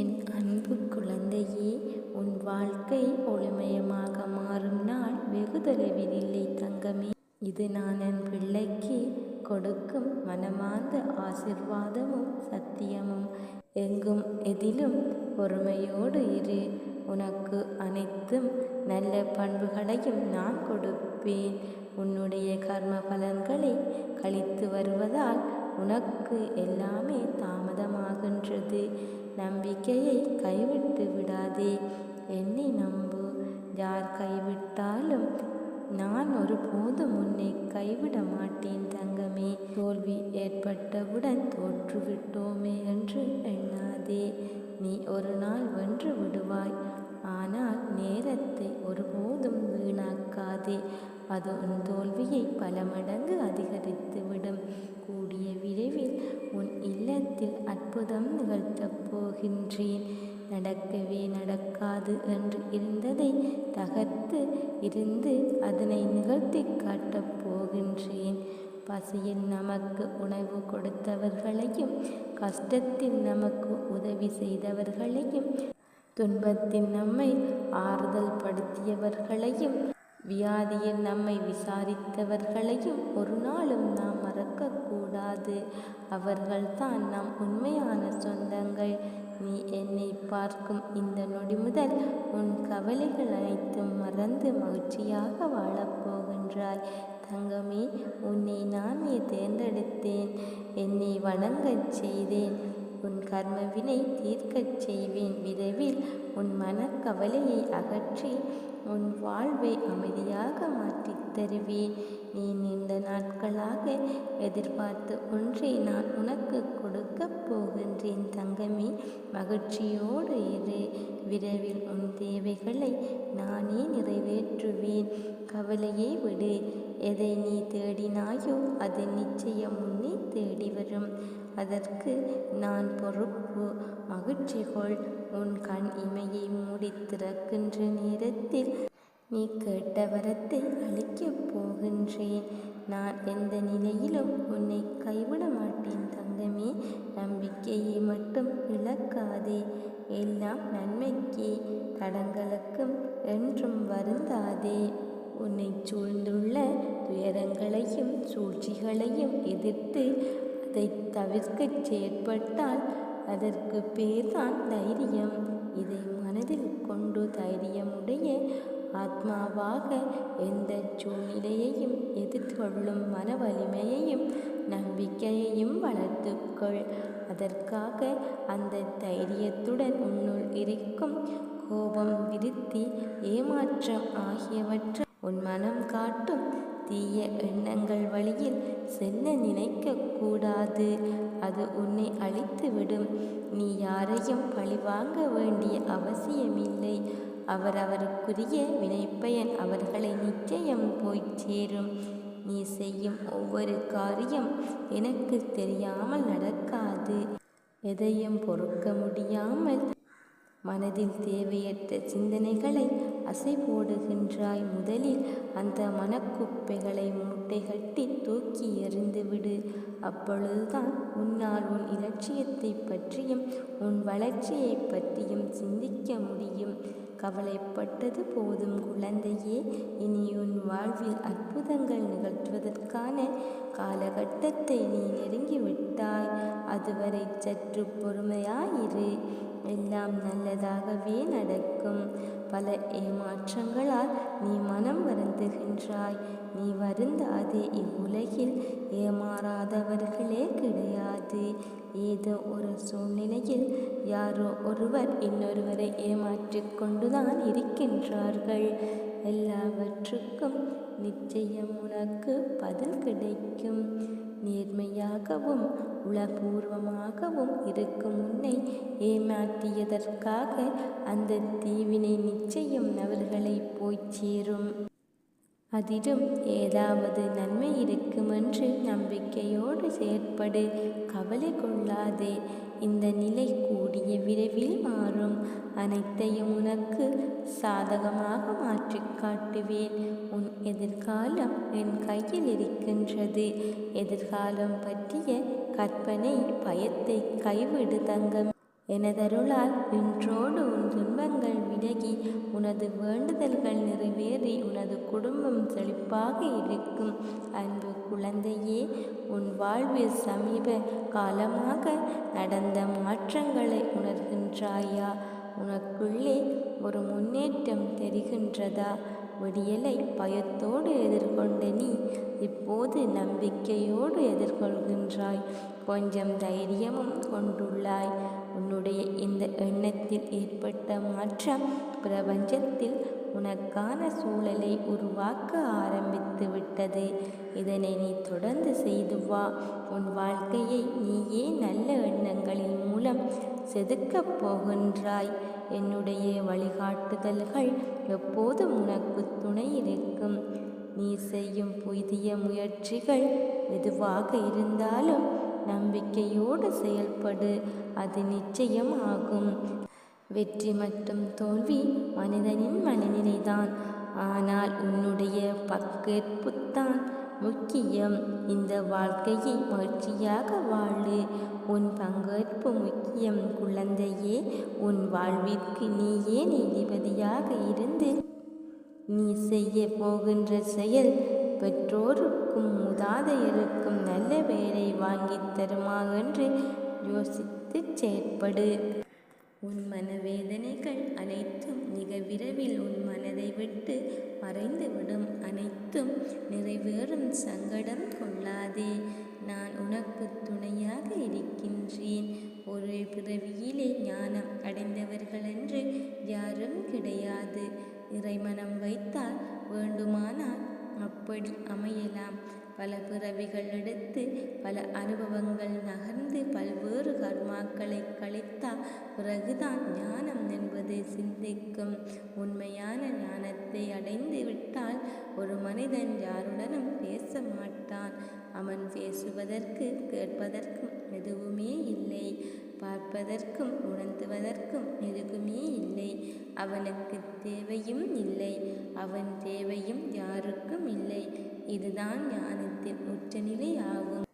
என் அன்பு குழந்தையே உன் வாழ்க்கை ஒளிமயமாக மாறும் நாள் வெகு தொலைவில் இல்லை தங்கமே. இது நான் என் பிள்ளைக்கு கொடுக்கும் மனமார்ந்த ஆசிர்வாதமும் சத்தியமும். எங்கும் எதிலும் பொறுமையோடு இரு. உனக்கு அனைத்தும் நல்ல பண்புகளையும் நான் கொடுப்பேன். உன்னுடைய கர்ம பலன்களை கழித்து வருவதால் உனக்கு எல்லாமே தாமதமாகின்றது. நம்பிக்கையை கைவிட்டு விடாதே. என்னை நம்பு. யார் கைவிட்டாலும் நான் ஒருபோதும் உன்னை கைவிட மாட்டேன் தங்கமே. தோல்வி ஏற்பட்டவுடன் தோற்றுவிட்டோமே என்று எண்ணாதே. நீ ஒரு நாள் வென்று விடுவாய். ஆனால் நேரத்தை ஒருபோதும் வீணாக்காதே. அது உன் தோல்வியை பல மடங்கு அதிகரித்துவிடும். கூடிய விரைவில் உன் இல்லத்தில் அற்புதம் நிகழ்த்தப் போகின்றேன். நடக்கவே நடக்காது என்று இருந்ததை தகர்த்து இருந்து அதனை நிகழ்த்தி காட்டப் போகின்றேன். பசியில் நமக்கு உணவு கொடுத்தவர்களையும் கஷ்டத்தில் நமக்கு உதவி செய்தவர்களையும் துன்பத்தில் நம்மை ஆறுதல் படுத்தியவர்களையும் வியாதியில் நம்மை விசாரித்தவர்களையும் ஒரு நாளும் நாம் மறக்கக்கூடாது. அவர்கள்தான் நம் உண்மையான சொந்தங்கள். நீ என்னை பார்க்கும் இந்த நொடி முதல் உன் கவலைகள் அனைத்தும் மறந்து மகிழ்ச்சியாக வாழப்போகின்றாய் தங்கமே உன்னை நானே தேர்ந்தெடுத்தேன். என்னை வணங்கச் செய்தேன். உன் கர்மவினை தீர்க்கச் செய்வேன் விரைவில் உன் மனக்கவலையை அகற்றி உன் வாழ்வை அமைதியாக மாற்றித் தருவேன். நீ நீண்ட நாட்களாக எதிர்பார்த்து ஒன்றை நான் உனக்கு கொடுக்கப் போகின்றேன் தங்கமே மகிழ்ச்சியோடு இரு. விரைவில் உன் தேவைகளை நானே நிறைவேற்றுவேன். கவலையை விடு. எதை நீ தேடினாயோ அது நிச்சயம் உன்னை தேடி வரும். அதற்கு நான் பொறுப்பு. மகிழ்ச்சி கொள். உன் கண் இமையை மூடி திறக்கின்ற நேரத்தில் நீ கேட்ட வரத்தை அளிக்கப் போகின்றேன். நான் எந்த நிலையிலும் உன்னை கைவிட மாட்டேன் தங்கமே. நம்பிக்கையை மட்டும் இழக்காதே. எல்லாம் நன்மைக்கே தடங்களுக்கும் என்றும் வருந்தாதே. உன்னை சூழ்ந்துள்ள துயரங்களையும் சூழ்ச்சிகளையும் எதிர்த்து அதை தவிர்க்கச் செயற்பட்டால் அதற்கு பேர்தான் தைரியம். இதை ஆத்மாவாக எந்த சூழ்நிலையையும் எதிர்கொள்ளும் மன வலிமையையும் நம்பிக்கையையும் வளர்த்துக்கொள். அதற்காக அந்த தைரியத்துடன் உன்னுள் இருக்கும் கோபம் விருத்தி ஏமாற்றம் ஆகியவற்றை உன் மனம் காட்டும் தீய எண்ணங்கள் வழியில் செல்ல நினைக்க கூடாது. அது உன்னை அழித்துவிடும். நீ யாரையும் பழிவாங்க வேண்டிய அவசியமில்லை. அவரவருக்குரிய வினைப்பயன் அவர்களை நிச்சயம் போய் சேரும். நீ செய்யும் ஒவ்வொரு காரியம் எனக்கு தெரியாமல் நடக்காது. எதையும் பொறுக்க முடியாமல் மனதில் தேவையற்ற சிந்தனைகளை அசை போடுகின்றாய் முதலில் அந்த மனக்குப்பைகளை மூட்டை கட்டி தூக்கி எறிந்துவிடு. அப்பொழுதுதான் உன்னால் உன் இலட்சியத்தை பற்றியும் உன் வளர்ச்சியை பற்றியும் சிந்திக்க முடியும். கவலைப்பட்டது போதும் குழந்தையே. இனி உன் வாழ்வில் அற்புதங்கள் நிகழ்த்துவதற்கான காலகட்டத்தை நீ நெருங்கிவிட்டாய். அதுவரை சற்று பொறுமையாயிரு. எல்லாம் நல்லதாகவே நடக்கும். பல ஏமாற்றங்களால் நீ மனம் வருந்துகின்றாய். நீ வருந்தாதே இவ்வுலகில். ஏமாறாதவர்களே கிடையாது. ஏதோ ஒரு சூழ்நிலையில் யாரோ ஒருவர் இன்னொருவரை ஏமாற்றிக் கொண்டுதான் இருக்கின்றார்கள். எல்லாவற்றுக்கும் நிச்சயம் உனக்கு பதில் கிடைக்கும். நேர்மையாகவும் உளபூர்வமாகவும் இருக்கும் உன்னை ஏமாற்றியதற்காக அந்த தீவினை நிச்சயம் அவர்களை போய்ச் சேரும். அதிலும் ஏதாவது நன்மை இருக்குமென்று நம்பிக்கையோடு செயற்படு. கவலை கொள்ளாதே. இந்த நிலை கூடிய விரைவில் மாறும். அனைத்தையும் உனக்கு சாதகமாக மாற்றி காட்டுவேன். உன் எதிர்காலம் என் கையில் இருக்கின்றது. எதிர்காலம் பற்றிய கற்பனை பயத்தை கைவிடு தங்கம். எனதருளால் இன்றோடு உன் துன்பங்கள் விலகி உனது வேண்டுதல்கள் நிறைவேறி உனது குடும்பம் செழிப்பாக இருக்கும். அன்பு குழந்தையே உன் வாழ்வில் சமீப காலமாக நடந்த மாற்றங்களை உணர்கின்றாயா? உனக்குள்ளே ஒரு முன்னேற்றம் தெரிகின்றதா? விடியலை பயத்தோடு எதிர்கொண்ட நீ இப்போது நம்பிக்கையோடு எதிர்கொள்கின்றாய். கொஞ்சம் தைரியமும் கொண்டுள்ளாய். உன்னுடைய இந்த எண்ணத்தில் ஏற்பட்ட மாற்றம் பிரபஞ்சத்தில் உனக்கான சூழலை உருவாக்க ஆரம்பித்து விட்டது. இதனை நீ தொடர்ந்து செய்து வா. உன் வாழ்க்கையை நீயே நல்ல எண்ணங்களின் மூலம் செதுக்கப் போகின்றாய். என்னுடைய வழிகாட்டுதல்கள் எப்போதும் உனக்கு துணை இருக்கும். நீ செய்யும் புதிய முயற்சிகள் எதுவாக இருந்தாலும் நம்பிக்கையோடு செயல்படு அது நிச்சயம் ஆகும். வெற்றி மற்றும் தோல்வி மனிதனின் மனநிலைதான். ஆனால் உன்னுடைய பங்கேற்புத்தான் முக்கியம். இந்த வாழ்க்கையை மகிழ்ச்சியாக வாழு. உன் பங்கேற்பு முக்கியம். குழந்தையே உன் வாழ்விற்கு நீயே நீதிபதியாக இருந்து. நீ செய்ய போகின்ற செயல் பெற்றோருக்கும் முதாதையருக்கும் நல்ல வேலை வாங்கி தருமா என்று யோசித்து செயற்படு. உன் மனவேதனைகள் அனைத்தும் மிக விரைவில் உன் மனதை விட்டு மறைந்துவிடும். அனைத்தும் நிறைவேறும். சங்கடம் கொள்ளாதே. நான் உனக்கு துணையாக இருக்கின்றேன். ஒரு பிறவியிலே ஞானம் அடைந்தவர்கள் என்று யாரும் கிடையாது. இறைமனம் வைத்தால் வேண்டுமானால் அப்படி அமையலாம். பல பிறவிகள் எடுத்து பல அனுபவங்கள் நகர்ந்து பல்வேறு கர்மாக்களை கழித்தால் பிறகுதான் ஞானம் என்பது சிந்திக்கும். உண்மையான ஞானத்தை அடைந்து விட்டால் ஒரு மனிதன் யாருடனும் பேச மாட்டான். அவன் பேசுவதற்கு கேட்பதற்கும் எதுவுமே இல்லை. பார்ப்பதற்கும் உணர்த்துவதற்கும் எதுவுமே இல்லை. அவனுக்கு தேவையும் இல்லை. அவன் தேவையும் யாருக்கும் இல்லை. இதுதான் ஞானத்தின் உச்சநிலை ஆகும்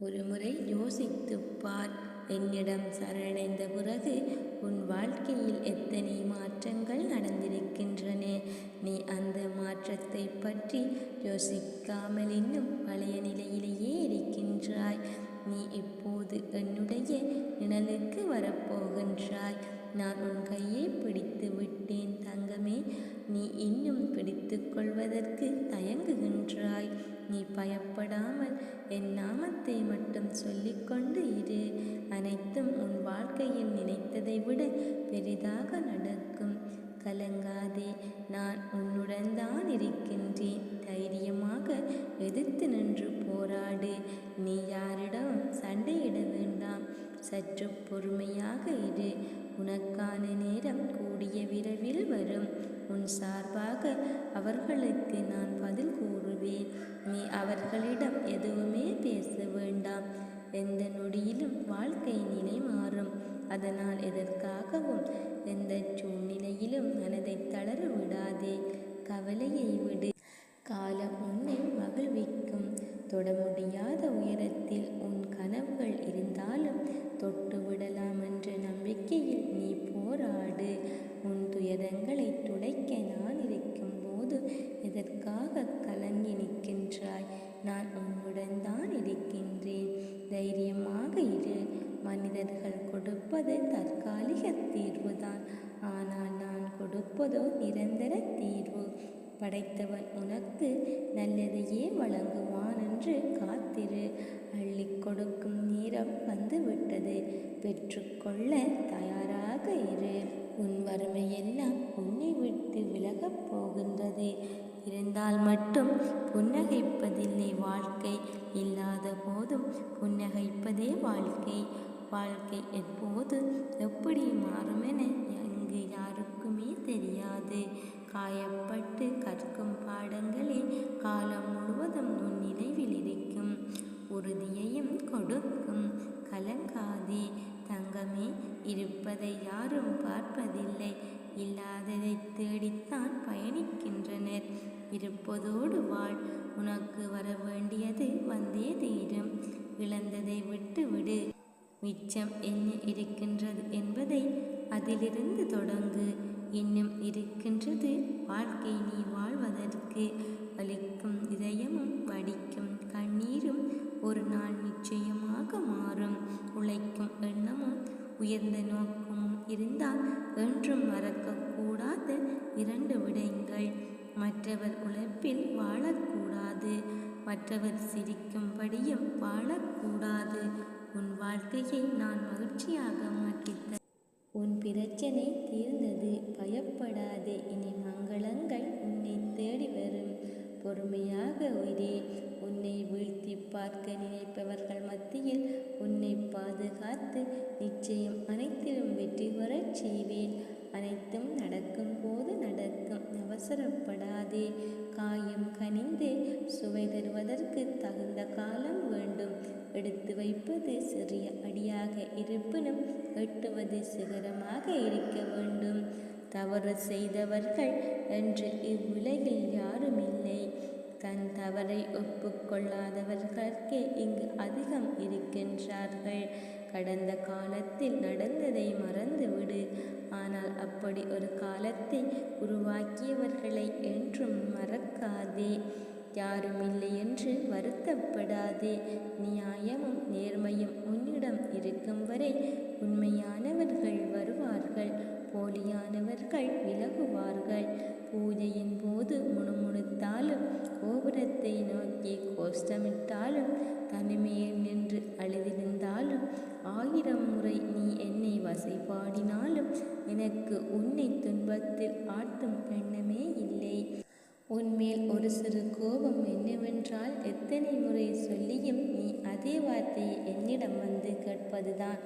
ஒருமுறை யோசித்துப் பார். என்னிடம் சரணடைந்த பிறகு உன் வாழ்க்கையில் எத்தனை மாற்றங்கள் நடந்திருக்கின்றன? நீ அந்த மாற்றத்தை பற்றி யோசிக்காமல் இன்னும் பழைய நிலையிலேயே இருக்கின்றாய். நீ இப்போது என்னுடைய நிழலுக்கு வரப்போகின்றாய். நான் உன் கையை பிடித்து விட்டேன் தங்கமே. நீ இன்னும் பிடித்து கொள்வதற்கு தயங்குகின்றாய். நீ பயப்படாமல் என் நாமத்தை மட்டும் சொல்லிக்கொண்டு இரு. அனைத்தும் உன் வாழ்க்கையில் நினைத்ததை விட பெரிதாக நடக்கும். கலங்காதே நான் உன்னுடன் தான் இருக்கின்றேன். தைரியமாக எதிர்த்து நின்று போராடு. சற்று பொறுமையாக இரு. உனக்கான நேரம் கூடிய விரைவில் வரும். உன் சார்பாக அவர்களுக்கு நான் பதில் கூறுவேன். நீ அவர்களிடம் எதுவுமே பேச வேண்டாம். எந்த நொடியிலும் வாழ்க்கை நிலை மாறும். அதனால் எதற்காகவும் எந்த சூழ்நிலையிலும் மனதை தளர விடாதே. ஒப்பதோ நிரந்தர தீர்வு. படைத்தவன் உனக்கு நல்லதையே வழங்குவான் என்று காத்திரு. அள்ளிக் கொடுக்கும் நேரம் வந்துவிட்டது. பெற்றுக்கொள்ள தயாராக இரு. உன் வறுமையெல்லாம் உன்னை விட்டு விலகப் போகின்றது. இருந்தால் மட்டும் புன்னகைப்பதில்லை வாழ்க்கை. இல்லாத போதும் புன்னகைப்பதே வாழ்க்கை. வாழ்க்கை எப்போது எப்படி மாறுமேன்னு அங்கு யாரும் யாருக்குமே தெரியாது. காயப்பட்டு கற்கும் பாடங்களே காலம் முழுவதும் உன் நினைவில் இருக்கும். உறுதியையும் கொடுக்கும். கலங்காதே. தங்கமே இருப்பதை யாரும் பார்ப்பதில்லை. இல்லாததை தேடித்தான் பயணிக்கின்றனர். இருப்பதோடு வாழ். உனக்கு வர வேண்டியது வந்தே தீரும். இழந்ததை விட்டு விடு. மிச்சம் என்ன இருக்கின்றது என்பதை அதிலிருந்து தொடங்கு. இன்னும் இருக்கின்றது. வாழ்க்கை நீ வாழ்வதற்கு வலிக்கும் இதயமும் வடிக்கும் கண்ணீரும் ஒரு நாள் நிச்சயமாக மாறும். உழைக்கும் எண்ணமும் உயர்ந்த நோக்கமும் இருந்தால் என்றும் மறக்கக்கூடாத இரண்டு விடயங்கள் மற்றவர் உழைப்பில் வாழக்கூடாது. மற்றவர் சிரிக்கும்படியும் வாழக்கூடாது. உன் வாழ்க்கையை நான் மகிழ்ச்சியாக மாற்றித்த உன் பிரச்சனை தீர்ந்தது. பயப்படாதே இனி மங்களங்கள் உன்னை தேடி வரும். பொறுமையாக உயிரே உன்னை வீழ்த்தி பார்க்க நினைப்பவர்கள் மத்தியில் உன்னை பாதுகாத்து நிச்சயம் அனைத்திலும் வெற்றி பெறச் செய்வேன். அனைத்தும் நடக்கும் போது நடக்கும். அவசரப்படாதே. காயம் கனிந்து. சுவை தருவதற்கு தகுந்த காலம் வேண்டும். எடுத்து வைப்பது சிறிய அடியாக இருப்பினும் எட்டுவது சிகரமாக இருக்க வேண்டும். தவறு செய்தவர்கள் என்று இவ்வுலகில் யாரும் இல்லை தன் தவறை ஒப்புக்கொள்ளாதவர்களுக்கே இங்கு அதிகம் இருக்கின்றார்கள். கடந்த காலத்தில் நடந்ததை மறந்துவிடு. ஆனால் அப்படி ஒரு காலத்தை உருவாக்கியவர்களை என்றும் மறக்காதே. யாரும் இல்லை என்று வருத்தப்படாதே. நியாயமும் நேர்மையும் உன்னிடம் இருக்கும் வரை உண்மையானவர்கள் வருவார்கள் போலியானவர்கள் விலகுவார்கள். பூஜையின் போது முணுமுணுத்தாலும் கோபுரத்தை நோக்கி கோஷ்டமிட்டாலும் தனிமையில் நின்று அழுதிருந்தாலும் ஆயிரம் முறை நீ என்னை வசைபாடினாலும் எனக்கு உன்னை துன்பத்தில் ஆட்டும் எண்ணமே இல்லை. உன்மேல் ஒரு சிறு கோபம் என்னவென்றால் எத்தனை முறை சொல்லியும் நீ அதே வார்த்தையை என்னிடம் வந்து கேட்பதுதான்.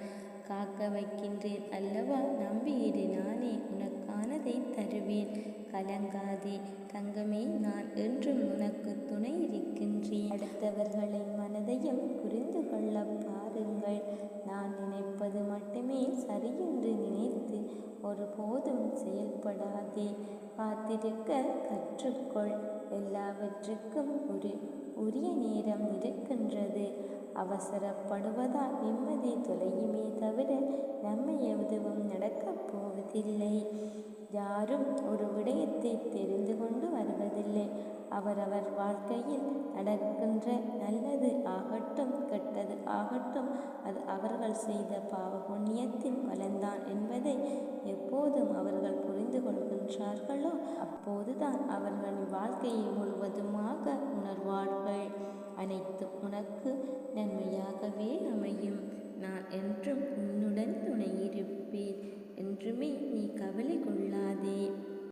காக்க வைக்கின்றேன் அல்லவா? நம்பியிரு நானே உனக்கானதை தருவேன். கலங்காதே. தங்கமே நான் என்றும் உனக்கு துணை இருக்கின்றேன். அடுத்தவர்களின் மனதையும் புரிந்து கொள்ள பாருங்கள். நான் நினைப்பது மட்டுமே சரியென்று நினைத்து ஒருபோதும் செயல்படாதே. காத்திருக்க கற்றுக்கொள். எல்லாவற்றுக்கும் ஒரு உரிய நேரம் இருக்கின்றது. அவசரப்படுவதால் நிம்மதி தொலையுமே தவிர நம்மை எதுவும் நடக்கப் போவதில்லை. யாரும் ஒரு விடயத்தை தெரிந்து கொண்டு வருவதில்லை. அவரவர் வாழ்க்கையில் நடக்கின்ற நல்லது ஆகட்டும் கெட்டது ஆகட்டும் அது அவர்கள் செய்த பாவ புண்ணியத்தின் பலன்தான் என்பதை எப்போதும் அவர்கள் புரிந்து கொள்கின்றார்களோ அப்போதுதான் அவர்களின் வாழ்க்கையை முழுவதுமாக உணர்வார்கள். அனைத்தும் உனக்கு நன்மையாகவே அமையும். நான் என்றும் உன்னுடன் துணையிருப்பேன். என்றுமே நீ கவலை கொள்ளாதே.